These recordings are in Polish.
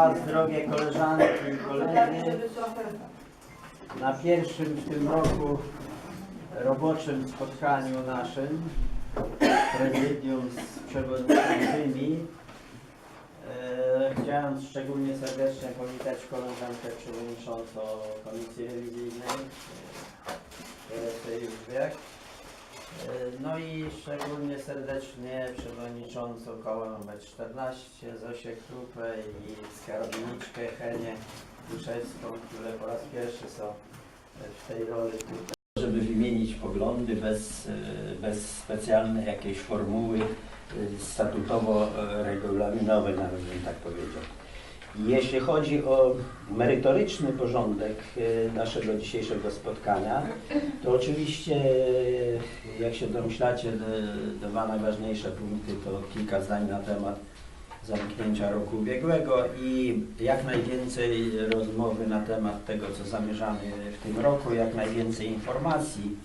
Was, drogie koleżanki i koledzy, na pierwszym w tym roku roboczym spotkaniu naszym prezydium z przewodniczącymi. E, Chciałem szczególnie serdecznie powitać koleżankę przewodniczącą Komisji Rewizyjnej e, Teresę Józwiak. E, No i szczególnie serdecznie przewodniczącą koła nr 14 Zosię Krupę i skarbniczkę Henię Duszewską, które po raz pierwszy są w tej roli tutaj. Żeby wymienić poglądy bez, e, bez specjalnej jakiejś formuły e, statutowo-regulaminowej, nawet bym tak powiedział. Jeśli chodzi o merytoryczny porządek e, naszego dzisiejszego spotkania, to oczywiście, e, jak się domyślacie, de- dwa najważniejsze punkty to kilka zdań na temat zamknięcia roku ubiegłego i jak najwięcej rozmowy na temat tego, co zamierzamy w tym roku, jak najwięcej informacji.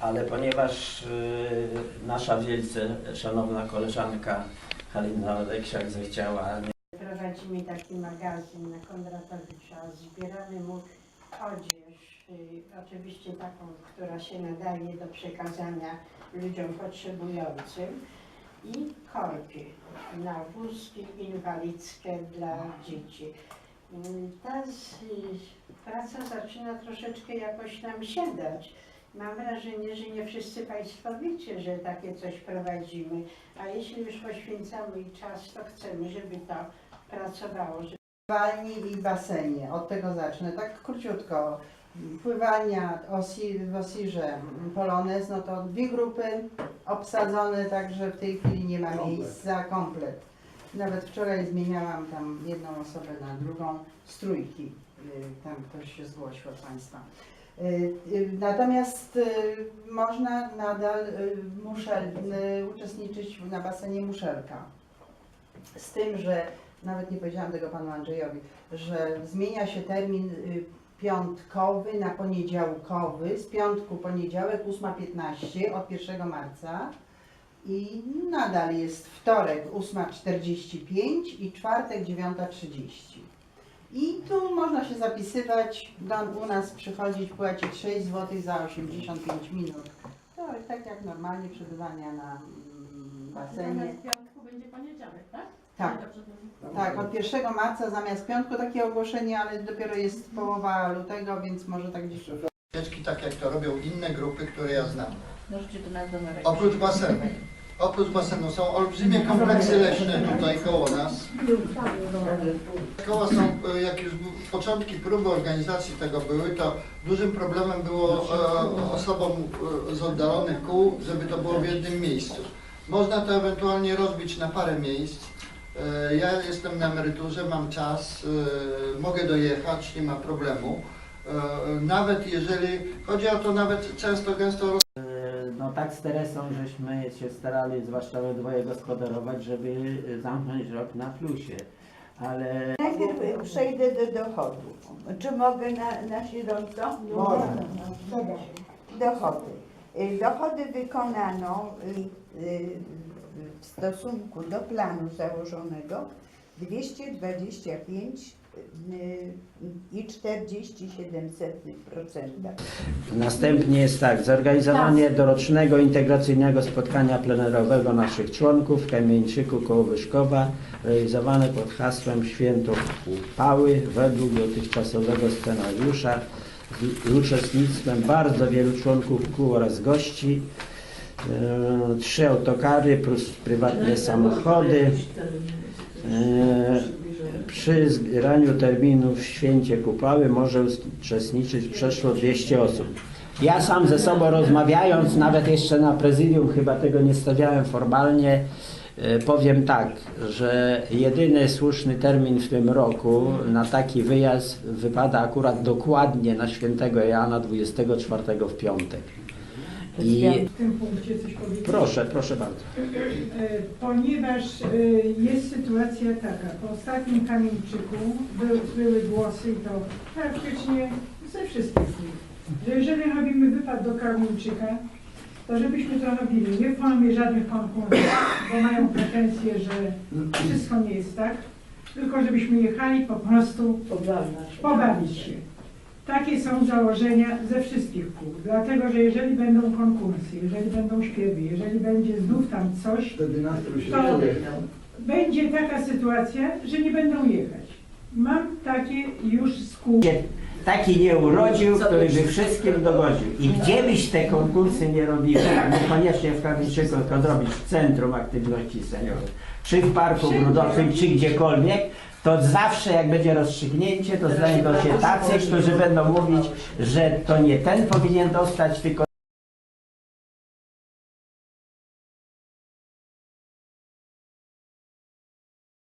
Ale ponieważ e, nasza wielce szanowna koleżanka Halina Oleksiak zechciała Prowadzimy taki magazyn na Kondratowicza, zbieramy mu odzież, y, oczywiście taką, która się nadaje do przekazania ludziom potrzebującym i korpie na wózki inwalidzkie dla dzieci. Y, Ta y, praca zaczyna troszeczkę jakoś nam siadać. Mam wrażenie, że nie wszyscy Państwo wiecie, że takie coś prowadzimy, a jeśli już poświęcamy czas, to chcemy, żeby to pracowało, pływalni i basenie. Od tego zacznę. Tak króciutko. Pływania osi, w Osirze Polonez, no to dwie grupy obsadzone, także w tej chwili nie ma miejsca, komplet. Nawet wczoraj zmieniałam tam jedną osobę na drugą z trójki. Y, Tam ktoś się zgłosił od Państwa. Y, y, Natomiast można nadal muszel, uczestniczyć na basenie Muszelka. Z tym, że nawet nie powiedziałam tego panu Andrzejowi, że zmienia się termin y, piątkowy na poniedziałkowy, z piątku poniedziałek 8.15 od 1 marca i nadal jest wtorek 8.45 i czwartek 9.30. I tu można się zapisywać, do, u nas przychodzić, płacić 6 zł za 85 minut. To tak jak normalnie przebywania na mm, basenie. Zamiast piątku będzie poniedziałek, tak? Tak. Od 1 marca zamiast piątku takie ogłoszenie, ale dopiero jest połowa lutego, więc może tak gdzieś. Wycieczki, tak jak to robią inne grupy, które ja znam. Możecie do nas. Oprócz basenu. Oprócz basenu są olbrzymie kompleksy leśne tutaj koło nas. Koła są, e, jak już początki próby organizacji tego były, to dużym problemem było e, osobom e, z oddalonych kół, żeby to było w jednym miejscu. Można to ewentualnie rozbić na parę miejsc. E, Ja jestem na emeryturze, mam czas, e, mogę dojechać, nie ma problemu. E, Nawet jeżeli, chodzi o to nawet często, gęsto No tak z Teresą żeśmy się starali, zwłaszcza we dwoje gospodarować, żeby zamknąć rok na plusie. Ale Najpierw przejdę do dochodów. Czy mogę na, na siedząco? Dochody. Y, Dochody wykonano y, y, w stosunku do planu założonego 225 y, i 47%. Następnie jest tak, zorganizowanie dorocznego integracyjnego spotkania plenerowego naszych członków w Kamieńczyku koło Wyszkowa, realizowane pod hasłem Święto Upały według dotychczasowego scenariusza z uczestnictwem bardzo wielu członków kół oraz gości. E, Trzy autokary plus prywatne samochody. E, Przy zbieraniu terminów w święcie Kupały może uczestniczyć przeszło 200 osób. Ja sam ze sobą rozmawiając, nawet jeszcze na prezydium, chyba tego nie stawiałem formalnie, powiem tak, że jedyny słuszny termin w tym roku na taki wyjazd wypada akurat dokładnie na świętego Jana 24 w piątek. I w tym punkcie coś powiedzieć? proszę, proszę bardzo. E, Ponieważ e, jest sytuacja taka, po ostatnim kamieńczyku były, były głosy i to praktycznie ze wszystkich nich, że jeżeli robimy wypad do kamieńczyka, to żebyśmy to robili nie w formie żadnych konkursów, bo mają pretensje, że wszystko nie jest tak, tylko żebyśmy jechali po prostu pobawić się. Takie są założenia ze wszystkich kół, dlatego że jeżeli będą konkursy, jeżeli będą śpiewy, jeżeli będzie znów tam coś, to będzie taka sytuacja, że nie będą jechać. Mam takie już z kół. Taki nie urodził, który by wszystkim dogodził. I gdzie byś te konkursy nie robiły, niekoniecznie w Kamińczyku, tylko zrobić w Centrum Aktywności Seniorów, czy w Parku Grudowym, czy gdziekolwiek, to zawsze jak będzie rozstrzygnięcie, to znajdą się tacy, którzy będą mówić, że to nie ten powinien dostać, tylko